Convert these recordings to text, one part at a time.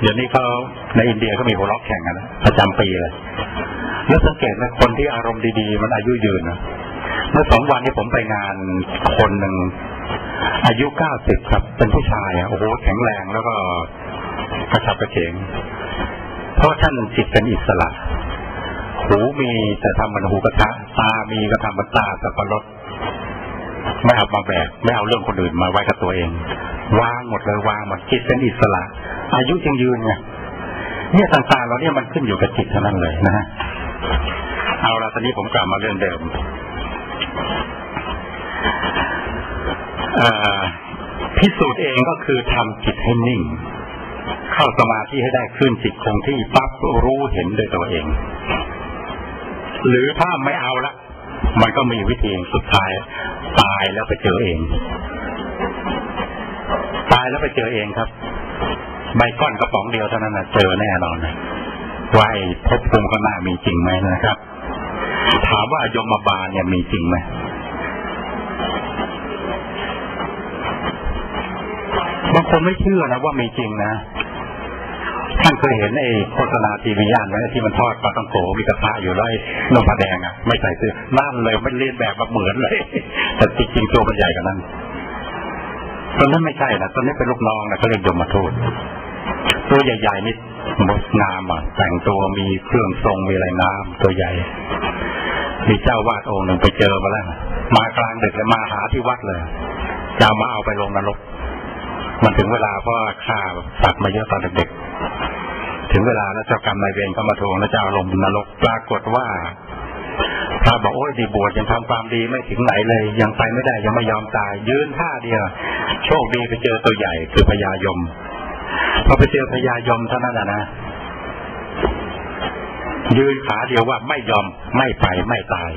เดี๋ยวนี้เขาในอินเดียเขามีหัวล็อกแข่งกันประจำปีเลย แล้วสังเกตไหมคนที่อารมณ์ดีๆ มันอายุยืนนะเมื่อสองวันนี้ผมไปงานคนหนึ่งอายุเก้าสิบครับ เป็นผู้ชายอะโอ้โหแข็งแรงแล้วก็กระฉับกระเฉงเพราะท่านจิตเป็นอิสระ หูมีจะทำมันหูกระทะตา มีก็ทำมันตาสับปะรดไม่เอามาแบกไม่เอาเรื่องคนอื่นมาไว้กับตัวเอง วางหมดเลยวางหมดจิตเป็นอิสระ อายุยังยืนไงเนี่ยต่างๆเราเนี่ยมันขึ้นอยู่กับจิตเท่านั้นเลยนะฮะเอาละตอนนี้ผมกลับมาเรื่องเดิมพิสูจน์เองก็คือทำจิตให้นิ่ง เข้าสมาธิให้ได้ขึ้นจิตคงที่ปั๊บรู้เห็นด้วยตัวเอง หรือถ้าไม่เอาละมันก็มีวิธีสุดท้ายตายแล้วไปเจอเองายแล้วไปเจอเองครับ ใบก้อนกระป๋องเดียวเท่านั้นนะเจอแน่นอนนะว่าไอ้ภพภูมิข้างหน้ามีจริงไหมนะครับ ถามว่ายมบาลเนี่ยมีจริงไหมบางคนไม่เชื่อนะว่ามีจริงนะท่านเคยเห็นไอ้โฆษณาทีวีอ่านไหมที่มันทอดปลาตังโกมีกระทะอยู่แล้วไอ้นมปลาแดงอะไม่ใส่เสื้อนั่นเลยไม่เลียนแบบมาเหมือนเลย แต่จริงๆตัวมันใหญ่กว่านั้น ตอนนั้นไม่ใช่นะตอนนี้เป็นลูกน้องนะเขาเรียกยมมาทูตตัวใหญ่ๆนี่มดงามอะแต่งตัวมีเครื่องทรงมีอะไรงามตัวใหญ่ มีเจ้าวาดองค์หนึ่งไปเจอมาแล้วมากลางดึกเลยมาหาที่วัดเลยจะมาเอาไปลงนรก มันถึงเวลาเพราะข้าสัตว์มาเยอะตอนเด็กๆถึงเวลาแล้วเจ้ากรรมนายเวรเข้ามาทวงแล้วจะเอาลงนรกปรากฏว่า พระบอกโอ้ยดีบวชยังทำความดีไม่ถึงไหนเลย ยังไปไม่ได้ยังไม่ยอมตาย ยืนท่าเดียวโชคดีไปเจอตัวใหญ่คือพญายมพอไปเจอพญายมเท่านั้นนะยืนขาเดียวว่าไม่ยอมไม่ไปไม่ตาย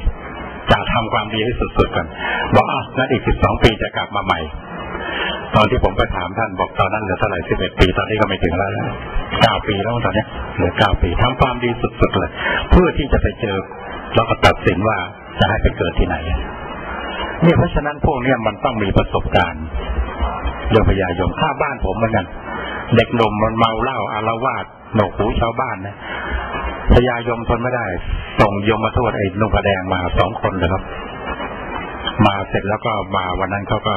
จะทำความดีให้สุดๆกันบอกอะงั้นอีกสิบสองปีจะกลับมาใหม่ ตอนที่ผมไปถามท่านบอกตอนนั้นเหลือเท่าไหร่สิบเอ็ดปีตอนนี้ก็ไม่ถึงแล้วเก้าปีแล้วตอนนี้เหลือเก้าปีทำความดีสุดๆเลย เพื่อที่จะไปเจอ แล้วก็ตัดสินว่าจะให้ไปเกิดที่ไหนเนี่ยเพราะฉะนั้นพวกเนี้ยมันต้องมีประสบการณ์เรื่องพยายมข้าบ้านผมเหมือนกันเด็กหนุ่มมันเมาเหล้าอารวาสหนกหูชาวบ้านนะพยายมทนไม่ได้ ส่งยมมาโทษไอ้นุ่งกระแดงมาสองคนเลยครับ มาเสร็จแล้วก็มาวันนั้นเขาก็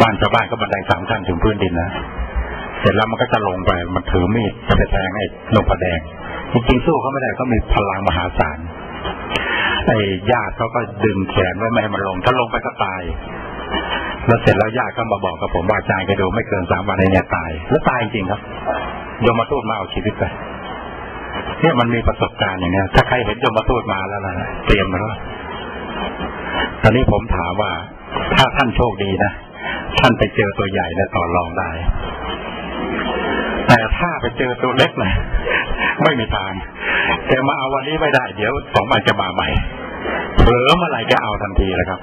บ้านชาวบ้านก็บันไดสามขั้นถึงพื้นดินนะเสร็จแล้วมันก็จะลงไป มันถือมีดจะไปแทงไอ้นกประแดง จริงๆสู้เขาไม่ได้เขามีพลังมหาศาลไอ้ญาติเขาก็ดึงแขนไว้ไม่ให้มันลง ถ้าลงไปก็ตายแล้วเสร็จแล้วญาติก็มาบอกกับผมว่าอาจารย์แกดูไม่เกินสามวันในเนี่ยตาย แล้วตายจริงครับยมมาทูตมาเอาชีวิตไปเนี่ยมันมีประสบการณ์อย่างเนี้ย ถ้าใครเห็นยมมาทูตมาแล้วนะเตรียมมาแล้วตอนนี้ผมถามว่า ถ้าท่านโชคดีนะท่านไปเจอตัวใหญ่และต่อรองได้ แต่ถ้าไปเจอตัวเล็กนะ ไม่มีทาง แต่มาเอาวันนี้ไม่ได้ เดี๋ยวสองวันจะมาใหม่เผลอเมื่อไหร่จะเอาทันทีเลยครับ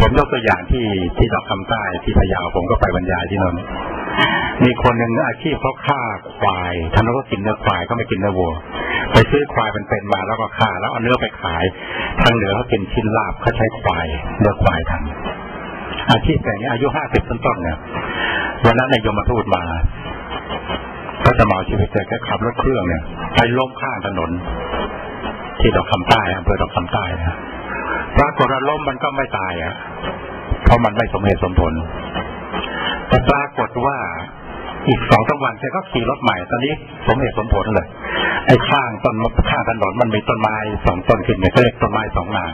ผมยกตัวอย่างที่ที่ดอกคำใต้ที่พะเยาผมก็ไปบรรยายที่นั่นมีคนหนึ่งอาชีพเขาฆ่าควายท่านก็กินเนื้อควายก็ไม่กินเนื้อวัว ไปซื้อควายเป็นๆมาแล้วก็ฆ่า แล้วเอาเนื้อไปขาย ทางเหนือเขากินชิ้นลาบเขาใช้ควายเนื้อควายทำอาชีพแบบนี้อายุห้าสิบต้นๆเนี่ยวันนั้นนายยมทูตมา จะมาชีวิตแกขับรถเครื่องเนี่ยไปล้มข้างถนน ที่ดอกคำใต้อำเภอดอกคำใต้นะปรากฏว่าล้มมันก็ไม่ตายอะ เพราะมันไม่สมเหตุสมผล แต่ปรากฏว่าอีกสองสาวันแกก็ขี่รถใหม่ตอนนี้สมเหตุสมผลเลย ไอ้ข้างต้นข้างถนนมันมีต้นไม้สองต้นขึ้นเนี่ยก็เรียกต้นไม้สองนาง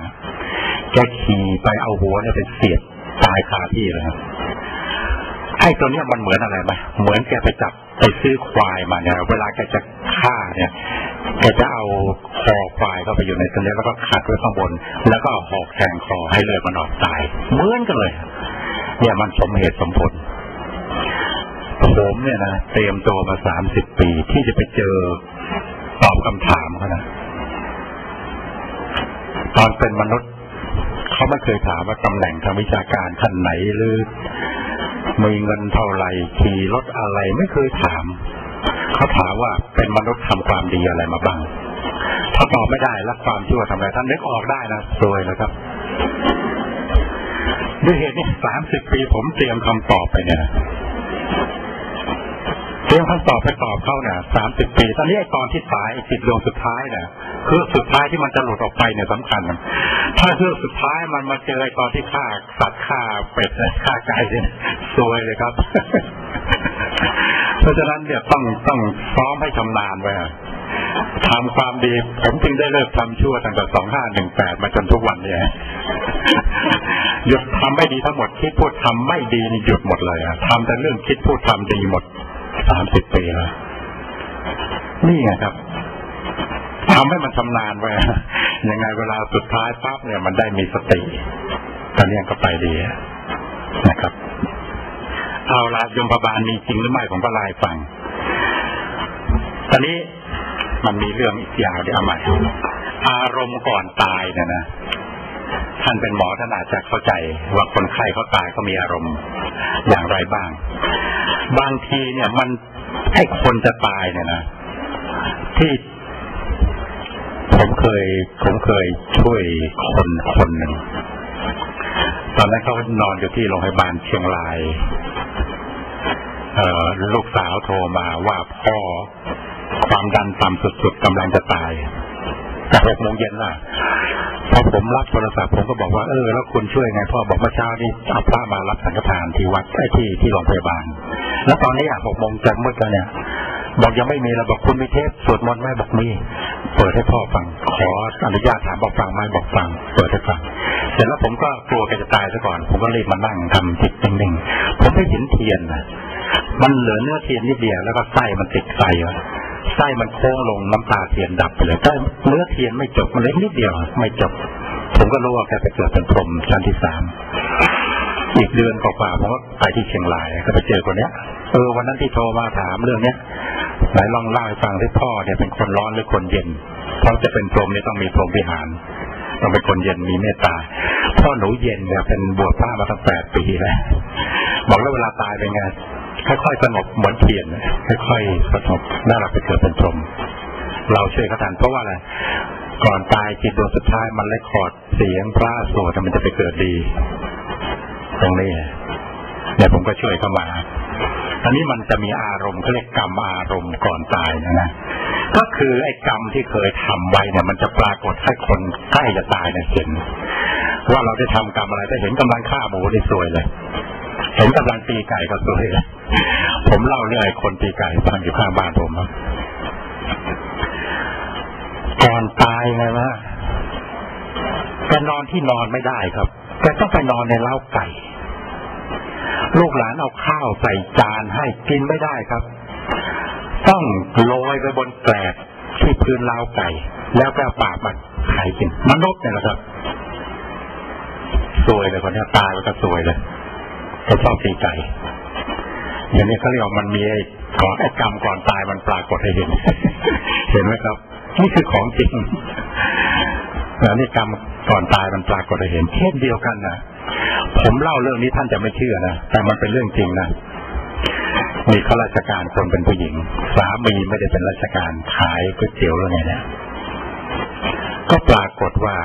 แกขี่ไปเอาหัวเนี่ยไปเสียดตายคาที่เลยครับไอ้ตัวเนี้ยมันเหมือนอะไรไหมเหมือนแกไปจับ ไปซื้อควายมาเนี่ยเวลาแกจะฆ่าเนี่ยแกจะเอาคอควายเข้าไปอยู่ในตัวนี้แล้วก็ขัดไว้ข้างบน แล้วก็หอกแทงคอให้เลือดมันออกตายเหมือนกันเลย เนี่ยมันสมเหตุสมผลผมเนี่ยนะเตรียมตัวมาสามสิบปีที่จะไปเจอตอบคำถามเขานะตอนเป็นมนุษย์เขาไม่เคยถามว่าตำแหน่งทางวิชาการขั้นไหนหรือ มีเงินเท่าไหร่ขี่รถอะไรไม่เคยถาม เขาถามว่าเป็นมนุษย์ทำความดีอะไรมาบ้าง ถ้าตอบไม่ได้รับความชั่วทำอะไรท่านนึกออกได้นะสวยแล้วครับด้วยเหตุนี้สามสิบปีผมเตรียมคำตอบไปเนี่ย ท่านตอบไปตอบเข้าเนี่ยสามสิบปีตอนนี้ตอนที่ตายจิตดวงสุดท้ายเนี่ยคือสุดท้ายที่มันจะหลุดออกไปเนี่ยสำคัญ ถ้าเรื่องสุดท้ายมันมาเจอไอ้ตอนที่ฆ่าสัตว์ฆ่าเป็ดฆ่าไก่เนี่ยซวยเลยครับ เพราะฉะนั้นเนี่ยต้องต้องซ้อมให้ชำนาญไว้ทำความดีผมจึงได้เลิกทำชั่วตั้งแต่สองห้าหนึ่งแปดมาจนทุกวันเนี่ยหยุดทำไม่ดีทั้งหมดคิดพูดทำไม่ดีนี่หยุดหมดเลยอะทำแต่เรื่องคิดพูดทำดีหมด สามสิบปีแล้วนี่ไงครับทำให้มันชำนาญไว้ยังไงเวลาสุดท้ายปั๊บเนี่ยมันได้มีสติตอนนี้ก็ไปดีนะครับ เอาละยมพบาลมีจริงหรือไม่ผมก็ไล่ฟัง ตอนนี้มันมีเรื่องอีกอย่างเดี๋ยวเอาใหม่อารมณ์ก่อนตายเนี่ยนะท่านเป็นหมอท่านอาจจะเข้าใจว่าคนไข้เขาตายเขามีอารมณ์อย่างไรบ้าง บางทีเนี่ยมันให้คนจะตายเนี่ยนะที่ผมเคยผมเคยช่วยคนคนหนึ่งตอนนั้นเขานอนอยู่ที่โรงพยาบาลเชียงรายลูกสาวโทรมาว่าพ่อความดันต่ำสุดๆกำลังจะตายแต่หกโมงเย็นล่ะพอผมรับโทรศัพท์ผมก็บอกว่าเออแล้วคุณช่วยไงพ่อบอกเมื่อเช้านี้เอาพระมารับสังฆทานที่วัดที่ที่โรงพยาบาล แล้วตอนนี้อะหกโมงจะมืดแล้เนี่ยบอกยังไม่มีเราบอกคุณมีเทปสวดมนต์ไหมบอกมีเปิดให้พ่อฟัง ขออนุญาตถามบอกฟังไหมบอกฟัง เปิดให้ฟัง เสร็จแล้วผมก็กลัวแกจะตายซะก่อน ผมก็รีบมานั่งทำจิตนิ่งๆผมไม่เห็นเทียนนะมันเหลือเนื้อเทียนนิดเดียวแล้วก็ไส้มันติดไฟไส้มันโค้งลงน้ำตาเทียนดับไปเลยแต่เนื้อเทียนไม่จบมันเล็กนิดเดียว ไม่จบ ผมก็รู้ว่าแกไปเกิดเป็นพรหมชั้นที่สาม อีกเดือนกว่าผมก็ไปที่เชียงรายก็ไปเจอคนเนี้ยเออวันนั้นที่โทรมาถามเรื่องเนี้ยไหนลองเล่าให้ฟังที่พ่อเนี่ยเป็นคนร้อนหรือคนเย็นเพราะจะเป็นพรหมนี่ยต้องมีพรหมวิหารต้องเป็นคนเย็นมีเมตตาพ่อหนูเย็นเนี่ยเป็นบวชพระมาตั้งแปดปีแล้วบอกแล้วเวลาตายเป็นไงค่อยๆสงบเหมือนเทียนค่อยๆสงบน่ารักไปเกิดเป็นพรหมเราช่วยเขาทันเพราะว่าอะไรก่อนตายจิตดวงสุดท้ายมันเลคคอร์ดเสียงพระสวดมันจะไปเกิดดี ตรงนี้เดี๋ยผมก็ช่วยเข้ามา อันนี้มันจะมีอารมณ์เขาเรียกกรรมอารมณ์ก่อนตายนะนะ ก็คือไอ้กรรมที่เคยทำไว้เนี่ย มันจะปรากฏให้คนใกล้จะตายเนี่ยเห็น ว่าเราได้ทำกรรมอะไรถ้าเห็นกำลังฆ่าหมูได้สวยเลยเห็นกำลังตีไก่ก็สวยเลยผมเล่าเรื่องไอ้คนตีไก่ฟังอยู่ข้างบ้านผมครับก่อนตายไงวะแกนอนที่นอนไม่ได้ครับแกต้องไปนอนในเล้าไก่ ลูกหลานเอาข้าวใส่จานให้กินไม่ได้ครับ ต้องโรยไปบนแกลบที่พื้นล้าไก่ แล้วก็ปากมันไข่กินมนุษย์เนี่ยแหละครับสวยเลยคนนี้ตายมันก็สวยเลยเขาชอบตีไก่อย่างนี้เขาเรียกว่ามันมีไอ้ก่อนไอ้กรรมก่อนตายมันปรากฏให้เห็น เห็นไหมครับ นี่คือของจริงแล้วนี่กรรมก่อนตายมันปรากฏให้เห็น เช่นเดียวกันนะ ผมเล่าเรื่องนี้ท่านจะไม่เชื่อนะ แต่มันเป็นเรื่องจริงนะ มีข้าราชการคนเป็นผู้หญิง สามีไม่ได้เป็นราชการขายก๋วยเตี๋ยวแล้วไงเนี่ย ก็ปรากฏว่า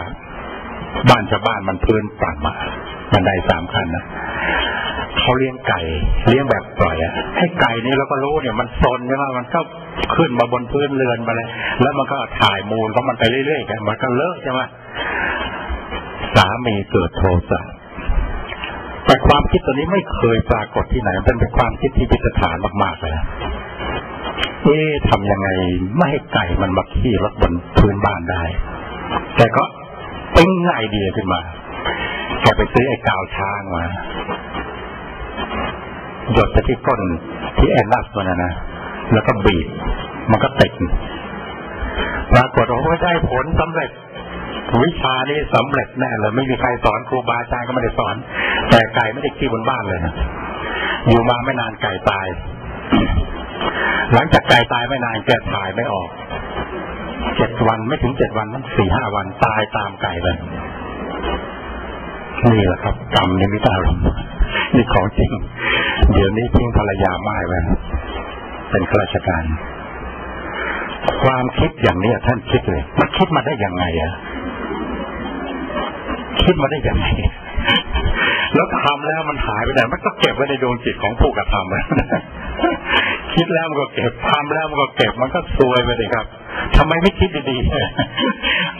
บ้านชาวบ้านมันพื้นต่ำอะบันไดสามขั้นนะเขาเลี้ยงไก่เลี้ยงแบบปล่อยอะให้ไก่นี่เราก็รู้เนี่ยมันซนใช่ไหมมันก็ขึ้นมาบนพื้นเรือนมาเลยแล้วมันก็ถ่ายมูลของมันไปเรื่อยๆกันมันก็เลอะใช่ไหมสามีเกิดโทสะแต่ ความคิดตัวนี้ไม่เคยปรากฏที่ไหนเป็นเป็นความคิดที่พิสถานมากๆเลยเอ๊ะทำยังไงไม่ให้ไก่มันมาขี้รถบนพื้นบ้านได้ แต่ก็ปิ้งไอเดียขึ้นมาแกไปซื้อไอ้กาวช้างมาหยดไปที่ก้นที่แอนนัสมันนะนะแล้วก็บีบ มันก็ติดปรากฏว่าได้ผลสำเร็จ วิชานี้สำเร็จแน่เลยไม่มีใครสอนครูบาอาจารย์ก็ไม่ได้สอน แต่ไก่ไม่ได้ขี้บนบ้านเลยนะอยู่มาไม่นานไก่ตาย หลังจากไก่ตายไม่นานแกถ่ายไม่ออกเจ็ดวันไม่ถึงเจ็ดวันสี่ห้าวันตายตามไก่เลยนี่แหละครับกรรมนิมิตอารมณ์นี่ของจริง เดี๋ยวนี้ทิ้งภรรยาไม่ไว้เป็นข้าราชการ ความคิดอย่างนี้ท่านคิดเลยมันคิดมาได้ยังไงอะคิดมาได้ยังไง แล้วทำแล้วมันหายไปไหนมันก็เก็บไว้ในดวงจิตของผู้กระทำคิดแล้วมันก็เก็บทำแล้วมันก็เก็บมันก็ซวยไปเลยครับทำไมไม่คิดดีๆ